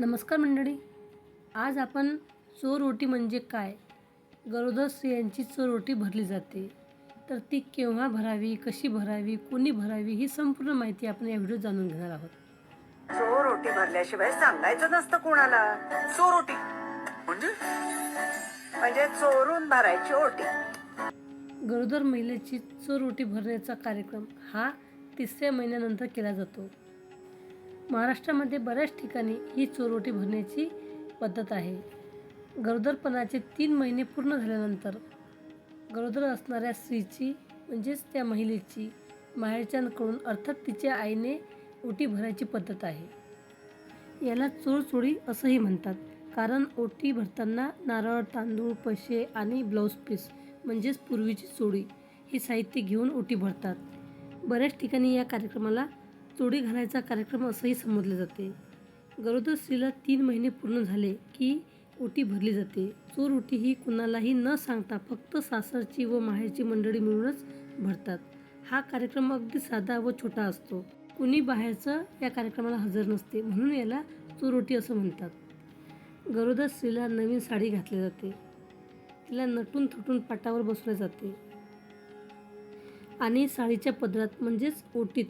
नमस्कार मंडळी. आज आपण चोरोटी म्हणजे काय? गरोदर स्त्रियांची चोरोटी भरली जाते. तर ती केव्हा भरावी कशी भरावी कोणी भरावी ही संपूर्ण माहिती आपण या व्हिडिओत जाणून घेणार आहोत. चोर ओटी भरल्याशिवाय सांगायचं नसतं कोणाला. चोरोटी म्हणजे? म्हणजे चोरून भरायची ओटी. गरोदर महिलेची चोरोटी भरण्याचा कार्यक्रम हा तिसऱ्या महिन्यानंतर केला जातो. महाराष्ट्रामध्ये बऱ्याच ठिकाणी ही चोरोटी भरण्याची पद्धत आहे. गरोदरपणाचे तीन महिने पूर्ण झाल्यानंतर गरोदर असणाऱ्या स्त्रीची म्हणजेच त्या महिलेची माहेरच्यांकडून अर्थात तिच्या आईने ओटी भरायची पद्धत आहे. याला चोरचोळी असंही म्हणतात कारण ओटी भरताना नारळ तांदूळ पैसे आणि ब्लाऊज पीस म्हणजेच पूर्वीची चोळी हे साहित्य घेऊन ओटी भरतात. बऱ्याच ठिकाणी या कार्यक्रमाला तोडी घालायचा कार्यक्रम असंही समजले जाते. गरोदर स्त्रीला तीन महिने पूर्ण झाले की ओटी भरली जाते. चोर ओटी ही कुणालाही न सांगता फक्त सासरची व माहेरची मंडळी मिळूनच भरतात. हा कार्यक्रम अगदी साधा व छोटा असतो. कुणी बाहेरचं या कार्यक्रमाला हजर नसते म्हणून याला चोरोटी असं म्हणतात. गरोदर स्त्रीला नवीन साडी घातली जाते. तिला नटून थटून पाटावर बसवले जाते. आणि साडीच्या पदरात म्हणजेच ओटीत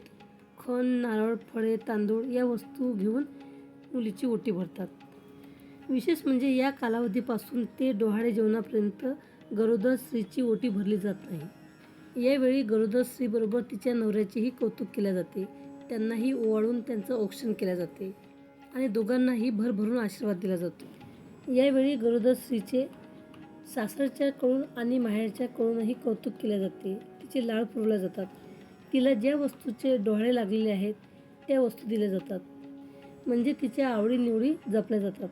खण नारळ फळे तांदूळ या वस्तू घेऊन मुलीची ओटी भरतात. विशेष म्हणजे या कालावधीपासून ते डोहाळे जेवणापर्यंत गरोदर स्त्रीची ओटी भरली जात नाही. यावेळी गरोदर स्त्रीबरोबर तिच्या नवऱ्याचेही कौतुक केले जाते. त्यांनाही ओवाळून त्यांचं औक्षण केले जाते आणि दोघांनाही भरभरून आशीर्वाद दिला जातो. यावेळी गरोदर स्त्रीचे सासरच्याकडून आणि माहेरच्याकडूनही कौतुक केले जाते. तिचे लाळ पुरवल्या जातात. तिला ज्या वस्तूचे डोळे लागलेले आहेत त्या वस्तू दिल्या जातात. म्हणजे तिच्या आवडीनिवडी जपल्या जातात.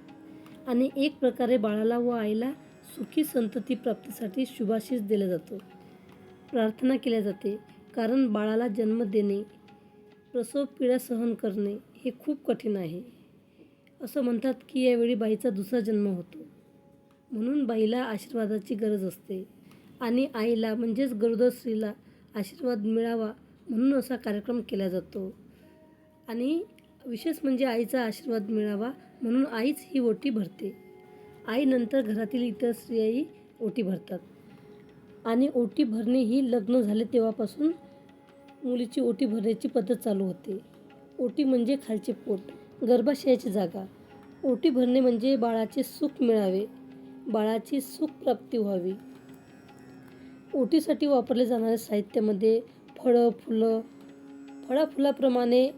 आणि एक प्रकारे बाळाला व आईला सुखी संतती प्राप्तीसाठी शुभाशीष दिला जातो. प्रार्थना केल्या जाते. कारण बाळाला जन्म देणे प्रसव पीडा सहन करणे हे खूप कठीण आहे. असं म्हणतात की यावेळी बाईचा दुसरा जन्म होतो. म्हणून बाईला आशीर्वादाची गरज असते. आणि आईला म्हणजेच गरोदर स्त्रीला आशीर्वाद मिळावा म्हणून असा कार्यक्रम केला जातो. आणि विशेष म्हणजे आईचा आशीर्वाद मिळावा म्हणून आईच ही ओटी भरते. आईनंतर घरातील इतर स्त्रियाही ओटी भरतात. आणि ओटी भरणे ही लग्न झाले तेव्हापासून मुलीची ओटी भरण्याची पद्धत चालू होते. ओटी म्हणजे खालचे पोट गर्भाशयाची जागा. ओटी भरणे म्हणजे बाळाचे सुख मिळावे बाळाची सुख प्राप्ती व्हावी. ओटीसाठी वापरले जाणाऱ्या साहित्यामध्ये फळं फुलं. फळाफुलाप्रमाणे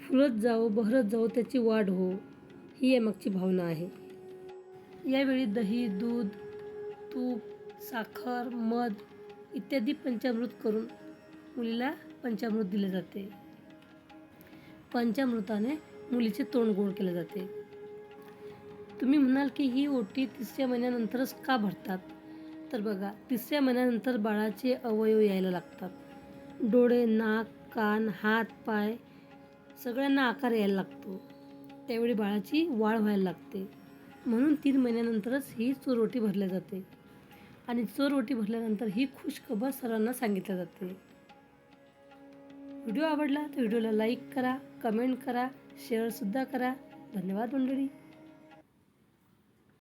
फुलत जाओ बहरत जावो त्याची वाढ हो ही यामागची भावना आहे. यावेळी दही दूध तूप साखर मध इत्यादी पंचामृत करून मुलीला पंचामृत दिले जाते. पंचामृताने मुलीचे तोंड गोड केले जाते. तुम्ही म्हणाल की ही ओटी तिसऱ्या महिन्यानंतरच का भरतात? तर बघा तिसऱ्या महिन्यानंतर बाळाचे अवयव यायला लागतात. डोळे नाक कान हात पाय सगळ्यांना आकार यायला लागतो. त्यावेळी बाळाची वाढ व्हायला लागते. म्हणून तीन महिन्यानंतरच ही चोरोटी भरल्या जाते. आणि चोरोटी भरल्यानंतर ही खुशखबर सर्वांना सांगितल्या जाते. व्हिडिओ आवडला तर व्हिडिओला लाईक करा कमेंट करा शेअरसुद्धा करा. धन्यवाद मंडळी.